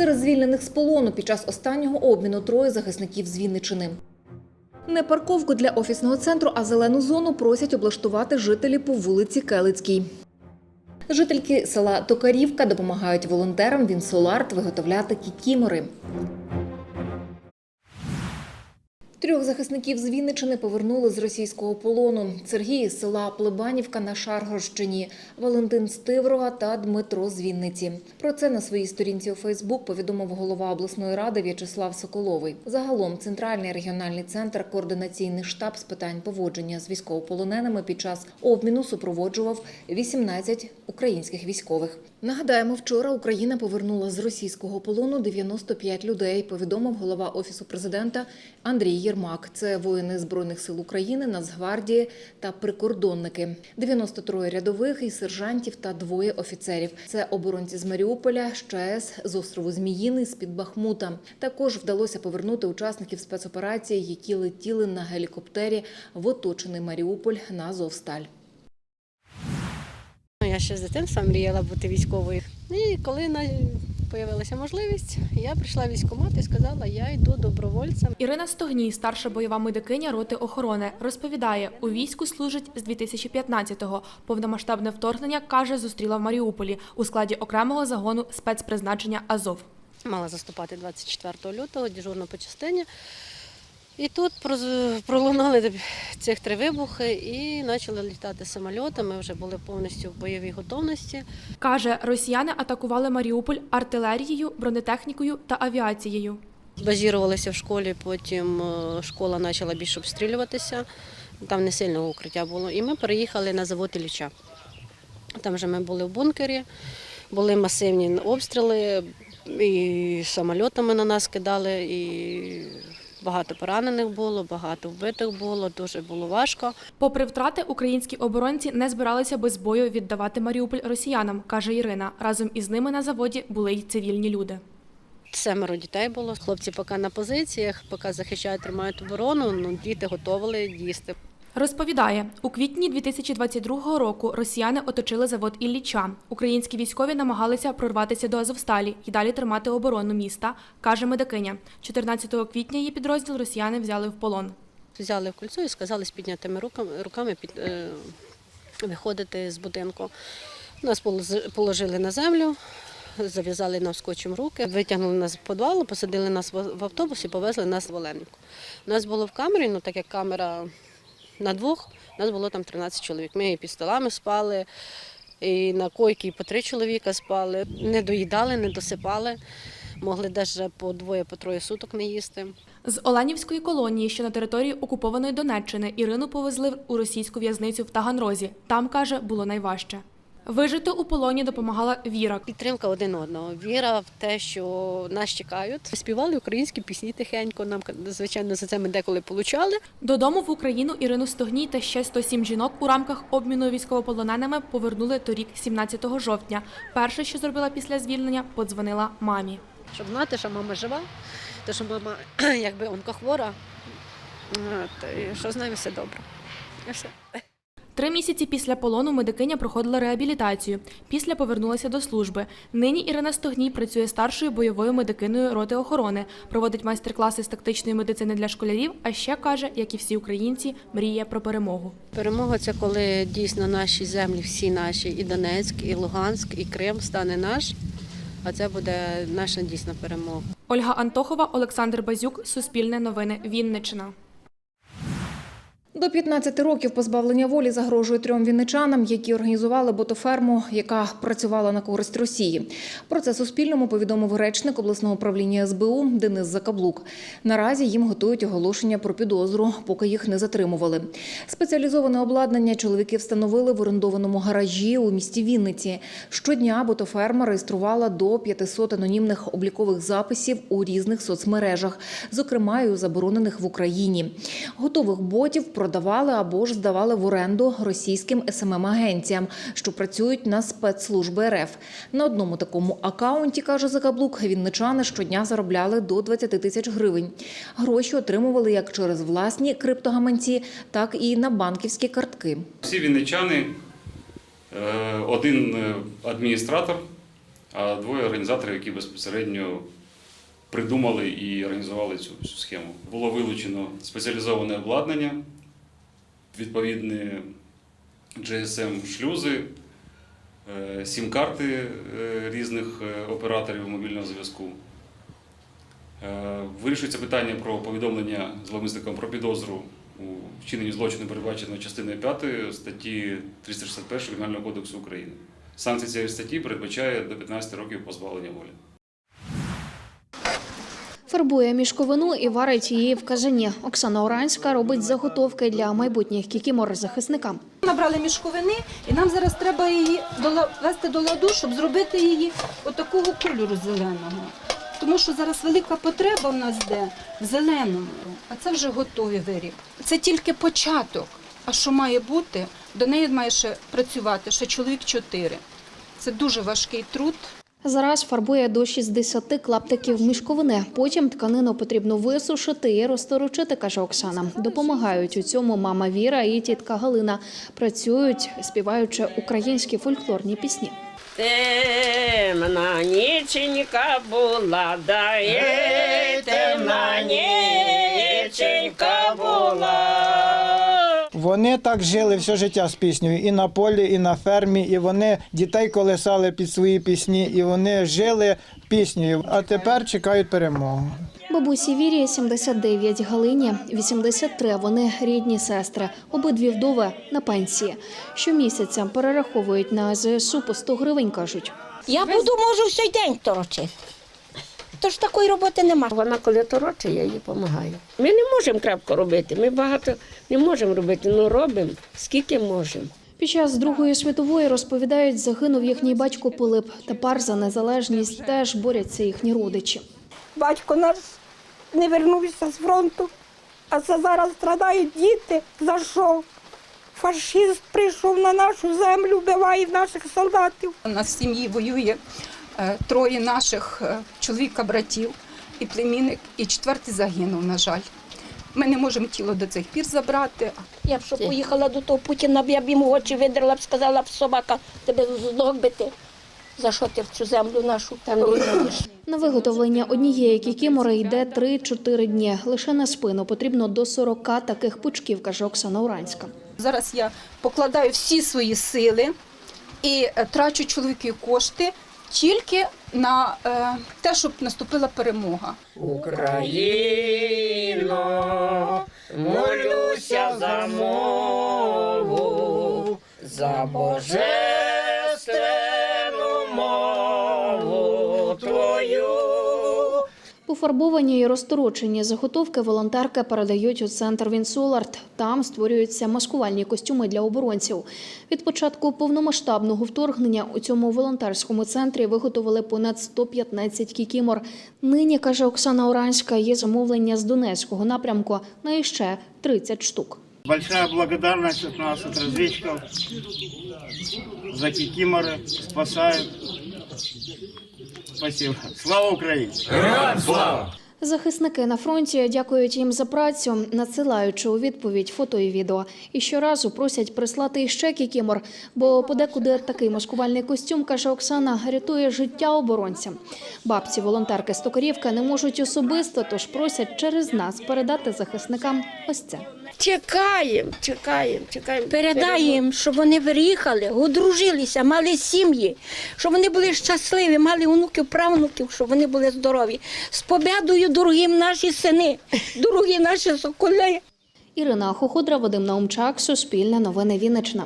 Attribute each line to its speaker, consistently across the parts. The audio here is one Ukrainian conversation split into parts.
Speaker 1: Серед звільнених з полону під час останнього обміну троє захисників з Вінничини. Не парковку для офісного центру, а зелену зону просять облаштувати жителі по вулиці Келицькій. Жительки села Токарівка допомагають волонтерам Вінсоларт виготовляти кікімори. Трьох захисників з Вінничини повернули з російського полону. Сергій з села Плебанівка на Шаргорщині, Валентин з Тиврова та Дмитро з Вінниці. Про це на своїй сторінці у Фейсбук повідомив голова обласної ради В'ячеслав Соколовий. Загалом центральний регіональний центр координаційний штаб з питань поводження з військовополоненими під час обміну супроводжував 18 українських військових. Нагадаємо, вчора Україна повернула з російського полону 95 людей. Повідомив голова офісу президента Андрій Єрмак. Це воїни збройних сил України, Нацгвардії та прикордонники. 93 рядових і сержантів та двоє офіцерів. Це оборонці з Маріуполя, з з острову Зміїний, з під Бахмута. Також вдалося повернути учасників спецоперації, які летіли на гелікоптері в оточений Маріуполь на Азовсталь.
Speaker 2: Ну, Я ще з дитинства мріяла бути військовою. І коли на- появилася можливість, я прийшла в військкомат і сказала, я йду добровольцем.
Speaker 3: Ірина Стогній, старша бойова медикиня роти охорони, розповідає, у війську служить з 2015-го. Повномасштабне вторгнення каже, зустріла в Маріуполі у складі окремого загону спецпризначення Азов.
Speaker 2: Мала заступати 24 лютого, дежурно по частині. І тут пролунали цих три вибухи і почали літати самольоти. Ми вже були повністю в бойовій готовності.
Speaker 3: Каже, росіяни атакували Маріуполь артилерією, бронетехнікою та авіацією.
Speaker 2: Базірувалися в школі, потім е, школа почала більше обстрілюватися. Там не сильного укриття було. І ми переїхали на завод Ілліча. Там же ми були в бункері, були масивні обстріли, і самольотами на нас кидали, і багато поранених було, багато вбитих було, дуже було важко.
Speaker 3: Попри втрати, українські оборонці не збиралися без бою віддавати Маріуполь росіянам, каже Ірина. Разом із ними на заводі були й цивільні люди.
Speaker 2: Семеро дітей було. Хлопці поки на позиціях, поки захищають, тримають оборону, ну, діти готували їсти.
Speaker 3: Розповідає, у квітні 2022 року росіяни оточили завод Ілліча. Українські військові намагалися прорватися до Азовсталі і далі тримати оборону міста, каже медикиня. 14 квітня її підрозділ росіяни взяли в полон.
Speaker 2: Взяли в кольцо і сказали з піднятими руками, руками під, е, виходити з будинку. Нас положили на землю, зав'язали нам скотчем руки, витягнули нас в підвал, посадили нас в автобус і повезли нас в Оленівку. У нас було в камері, ну так як камера на двох, нас було там 13 чоловік. Ми і під столами спали, і на койки по три чоловіка спали. Не доїдали, не досипали. Могли навіть по двоє, по троє суток не їсти.
Speaker 3: З Оленівської колонії, що на території окупованої Донеччини, Ірину повезли у російську в'язницю в Таганрозі. Там, каже, було найважче. Вижити у полоні допомагала Віра.
Speaker 2: Підтримка один одного, віра в те, що нас чекають. Співали українські пісні тихенько. Нам звичайно за це ми деколи получали.
Speaker 3: Додому в Україну Ірину Стогній та ще 107 жінок у рамках обміну військовополоненими повернули торік, 17 жовтня. Перше, що зробила після звільнення, подзвонила мамі.
Speaker 2: Щоб знати, що мама жива, то що мама якби онкохвора, і що з нею все добре. Все.
Speaker 3: Три місяці після полону медикиня проходила реабілітацію. Після повернулася до служби. Нині Ірина Стогній працює старшою бойовою медикиною роти охорони, проводить майстер-класи з тактичної медицини для школярів. А ще каже, як і всі українці, мріє про перемогу.
Speaker 2: Перемога це коли дійсно наші землі, всі наші, і Донецьк, і Луганськ, і Крим стане наш. А це буде наша дійсна перемога.
Speaker 3: Ольга Антохова, Олександр Базюк, Суспільне новини, Вінниччина.
Speaker 1: До 15 років позбавлення волі загрожує трьом вінничанам, які організували ботоферму, яка працювала на користь Росії. Про це Суспільному повідомив речник обласного управління СБУ Денис Закаблук. Наразі їм готують оголошення про підозру, поки їх не затримували. Спеціалізоване обладнання чоловіки встановили в орендованому гаражі у місті Вінниці. Щодня ботоферма реєструвала до 500 анонімних облікових записів у різних соцмережах, зокрема й у заборонених в Україні. Готових ботів продавали або ж здавали в оренду російським СММ-агенціям, що працюють на спецслужби РФ. На одному такому акаунті, каже Закаблук, вінничани щодня заробляли до 20 тисяч гривень. Гроші отримували як через власні криптогаманці, так і на банківські картки.
Speaker 4: Всі вінничани, е, один е, адміністратор а двоє організаторів, які безпосередньо придумали і організували цю схему. Було вилучено спеціалізоване обладнання, відповідні GSM-шлюзи, е, сім-карти е, різних е, операторів мобільного зв'язку. Вирішується питання про повідомлення зловмисникам про підозру у вчиненні злочину, передбаченого частиною 5 статті 361 Кримінального кодексу України. Санкція цієї статті передбачає до 15 років позбавлення волі.
Speaker 5: Фарбує мішковину і варить її в казані. Оксана Оранська робить заготовки для майбутніх кікімор захисникам.
Speaker 6: Набрали мішковини, і нам зараз треба її довести до ладу, щоб зробити її отакого кольору зеленого. Тому що зараз велика потреба в нас де в зеленому, а це вже готовий виріб. Це тільки початок. А що має бути? До неї має ще працювати ще чоловік чотири. Це дуже важкий труд.
Speaker 5: Зараз фарбує до 60 клаптиків мішковини. Потім тканину потрібно висушити і розторочити, каже Оксана. Допомагають у цьому мама Віра і тітка Галина. Працюють, співаючи українські фольклорні пісні.
Speaker 7: Темна ніченька була, да темна ніченька була.
Speaker 8: Вони так жили все життя з піснею і на полі, і на фермі, і вони дітей колесали під свої пісні, і вони жили піснею. А тепер чекають перемогу.
Speaker 5: Бабусі Вірі 79, Галині 83. Вони рідні сестри. Обидві вдови на пенсії. Щомісяця перераховують на ЗСУ по 100 гривень, кажуть.
Speaker 7: Я буду можу всей день торочити. Тож такої роботи нема. Вона коли торочить, я їй допомагаю. Ми не можемо крепко робити, ми багато не можемо робити, але робимо скільки можемо.
Speaker 5: Під час Другої світової розповідають, загинув їхній батько Пилип. Тепер за незалежність теж борються їхні родичі.
Speaker 9: Батько наш не вернувся з фронту, а це зараз страдають діти. За що? Фашист прийшов на нашу землю, вбиває наших солдатів.
Speaker 6: У нас в сім'ї воює троє наших е, чоловіка-братів і племінник, і четвертий загинув, на жаль. Ми не можемо тіло до цих пір забрати.
Speaker 9: Я б що поїхала до того Путіна, б я б йому очі видерла б, сказала б собака, тебе з ног бити. За що ти в цю землю нашу руйнуєш?
Speaker 5: На виготовлення однієї кікімори йде 3-4 дні. Лише на спину потрібно до 40 таких пучків, каже Оксана Уранська.
Speaker 6: Зараз я покладаю всі свої сили і е, трачу чоловіки кошти тільки на е, те, щоб наступила перемога.
Speaker 7: Україно, молюся за мову, за божественну
Speaker 5: Пофарбовані і розторочені заготовки волонтерки передають у центр Вінсоларт. Там створюються маскувальні костюми для оборонців. Від початку повномасштабного вторгнення у цьому волонтерському центрі виготовили понад 115 кікімор. Нині, каже Оксана Оранська, є замовлення з Донецького напрямку на іще 30 штук.
Speaker 10: Большая благодарность от нас, от разведчиков, за кикиморы, спасают. Спасибо. Слава Украине!
Speaker 5: Захисники на фронті дякують їм за працю, надсилаючи у відповідь фото і відео. І щоразу просять прислати іще кікімор, бо подекуди такий маскувальний костюм, каже Оксана, рятує життя оборонцям. Бабці волонтерки з Токарівки не можуть особисто, тож просять через нас передати захисникам ось це.
Speaker 7: Чекаємо, чекаємо, чекаємо.
Speaker 9: Передай їм, щоб вони виїхали, одружилися, мали сім'ї, щоб вони були щасливі, мали онуків, правнуків, щоб вони були здорові. З побядою, дорогі наші сини, дорогі наші соколи.
Speaker 5: Ірина Хоходра, Вадим Наумчак, Суспільне новини Вінниччина.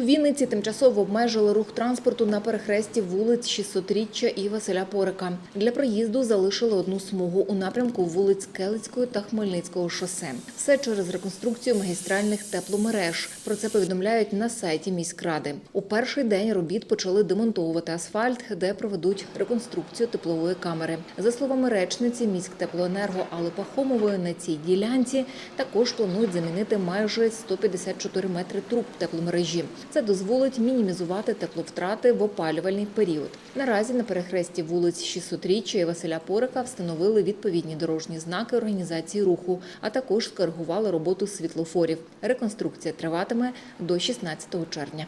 Speaker 1: У Вінниці тимчасово обмежили рух транспорту на перехресті вулиць 600-річчя і Василя Порика. Для проїзду залишили одну смугу у напрямку вулиць Келицької та Хмельницького шосе. Все через реконструкцію магістральних тепломереж. Про це повідомляють на сайті міськради. У перший день робіт почали демонтовувати асфальт, де проведуть реконструкцію теплової камери. За словами речниці міськтеплоенерго Алли Пахомової, на цій ділянці також планують замінити майже 154 метри труб тепломережі. Це дозволить мінімізувати тепловтрати в опалювальний період. Наразі на перехресті вулиць 600-річчя і Василя Порика встановили відповідні дорожні знаки організації руху, а також скоригували роботу світлофорів. Реконструкція триватиме до 16 червня.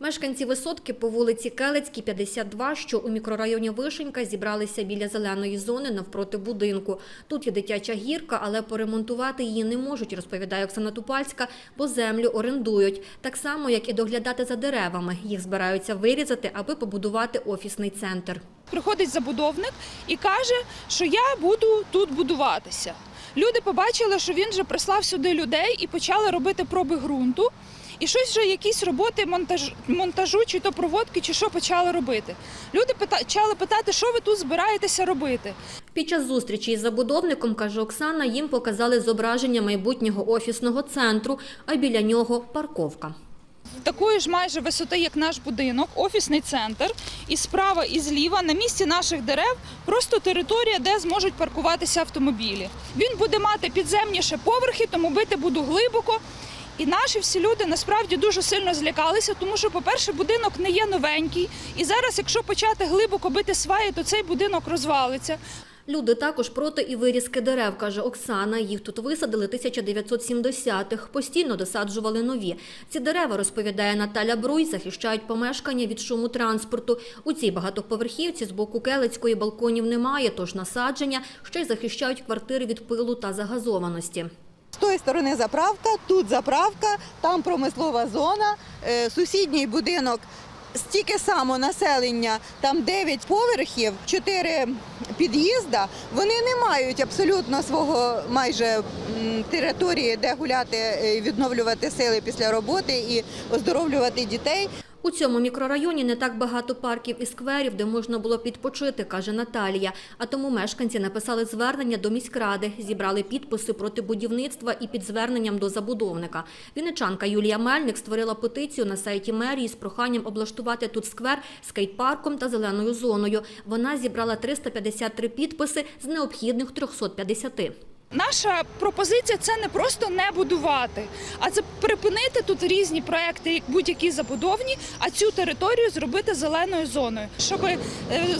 Speaker 11: Мешканці висотки по вулиці Келецькій, 52, що у мікрорайоні Вишенька, зібралися біля зеленої зони навпроти будинку. Тут є дитяча гірка, але поремонтувати її не можуть, розповідає Оксана Тупальська, бо землю орендують. Так само, як і доглядати за деревами. Їх збираються вирізати, аби побудувати офісний центр.
Speaker 12: Приходить забудовник і каже, що я буду тут будуватися. Люди побачили, що він вже прислав сюди людей і почали робити проби ґрунту. І щось вже якісь роботи монтаж, монтажу, чи то проводки, чи що почали робити. Люди почали питати, що ви тут збираєтеся робити.
Speaker 11: Під час зустрічі із забудовником, каже Оксана, їм показали зображення майбутнього офісного центру, а біля нього парковка.
Speaker 12: Такої ж майже висоти, як наш будинок, офісний центр, і справа, і зліва на місці наших дерев просто територія, де зможуть паркуватися автомобілі. Він буде мати підземні ще поверхи, тому бити буду глибоко. І наші всі люди насправді дуже сильно злякалися, тому що, по-перше, будинок не є новенький. І зараз, якщо почати глибоко бити сваї, то цей будинок розвалиться.
Speaker 11: Люди також проти і вирізки дерев, каже Оксана. Їх тут висадили 1970-х, постійно досаджували нові. Ці дерева, розповідає Наталя Бруй, захищають помешкання від шуму транспорту. У цій багатоповерхівці з боку Келецької балконів немає, тож насадження ще й захищають квартири від пилу та загазованості.
Speaker 13: З тої сторони заправка, тут заправка, там промислова зона, е, сусідній будинок. Стільки само населення, там 9 поверхів, 4 під'їзда. Вони не мають абсолютно свого майже території, де гуляти, е, відновлювати сили після роботи і оздоровлювати дітей.
Speaker 11: У цьому мікрорайоні не так багато парків і скверів, де можна було підпочити, каже Наталія. А тому мешканці написали звернення до міськради, зібрали підписи проти будівництва і під зверненням до забудовника. Вінничанка Юлія Мельник створила петицію на сайті мерії з проханням облаштувати тут сквер скейт-парком та зеленою зоною. Вона зібрала 353 підписи з необхідних 350.
Speaker 12: Наша пропозиція це не просто не будувати, а це припинити тут різні проекти, як будь-які забудовні, а цю територію зробити зеленою зоною, щоб е,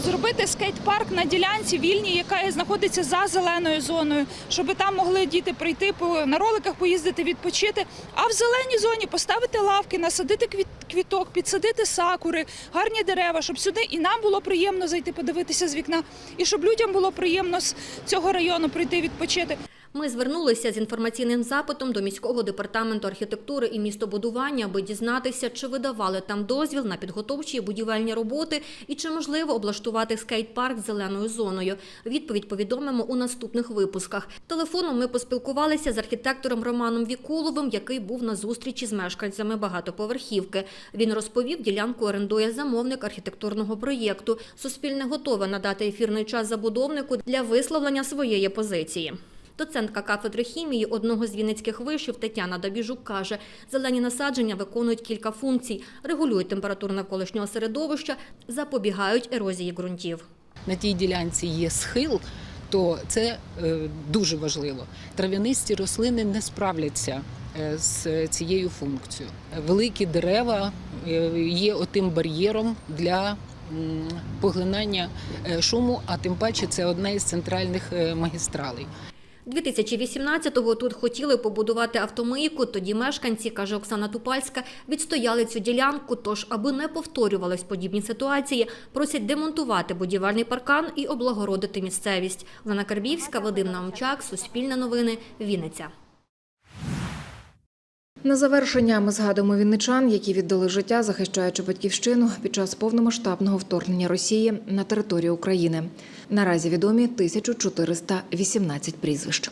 Speaker 12: зробити скейт-парк на ділянці вільній, яка знаходиться за зеленою зоною, щоб там могли діти прийти на роликах, поїздити, відпочити. А в зеленій зоні поставити лавки, насадити квіт- квіток, підсадити сакури, гарні дерева, щоб сюди і нам було приємно зайти подивитися з вікна, і щоб людям було приємно з цього району прийти відпочити.
Speaker 11: Ми звернулися з інформаційним запитом до міського департаменту архітектури і містобудування, аби дізнатися, чи видавали там дозвіл на підготовчі будівельні роботи і чи можливо облаштувати скейт-парк зеленою зоною. Відповідь повідомимо у наступних випусках. Телефоном ми поспілкувалися з архітектором Романом Вікуловим, який був на зустрічі з мешканцями багатоповерхівки. Він розповів, ділянку орендує замовник архітектурного проєкту. Суспільне готове надати ефірний час забудовнику для висловлення своєї позиції. Доцентка кафедри хімії одного з вінницьких вишів Тетяна Добіжук каже, зелені насадження виконують кілька функцій, регулюють температуру навколишнього середовища, запобігають ерозії ґрунтів.
Speaker 14: на тій ділянці є схил, то це е, дуже важливо. Трав'янисті рослини не справляться е, з цією функцією. Великі дерева е, є отим бар'єром для поглинання шуму, а тим паче це одна із центральних магістралей.
Speaker 11: 2018-го тут хотіли побудувати автомийку, тоді мешканці, каже Оксана Тупальська, відстояли цю ділянку, тож, аби не повторювались подібні ситуації, просять демонтувати будівельний паркан і облагородити місцевість. Лена Карбівська, Вадим Наумчак, Суспільне новини, Вінниця.
Speaker 1: На завершення ми згадуємо вінничан, які віддали життя, захищаючи батьківщину під час повномасштабного вторгнення Росії на територію України. Наразі відомі 1418 прізвищ.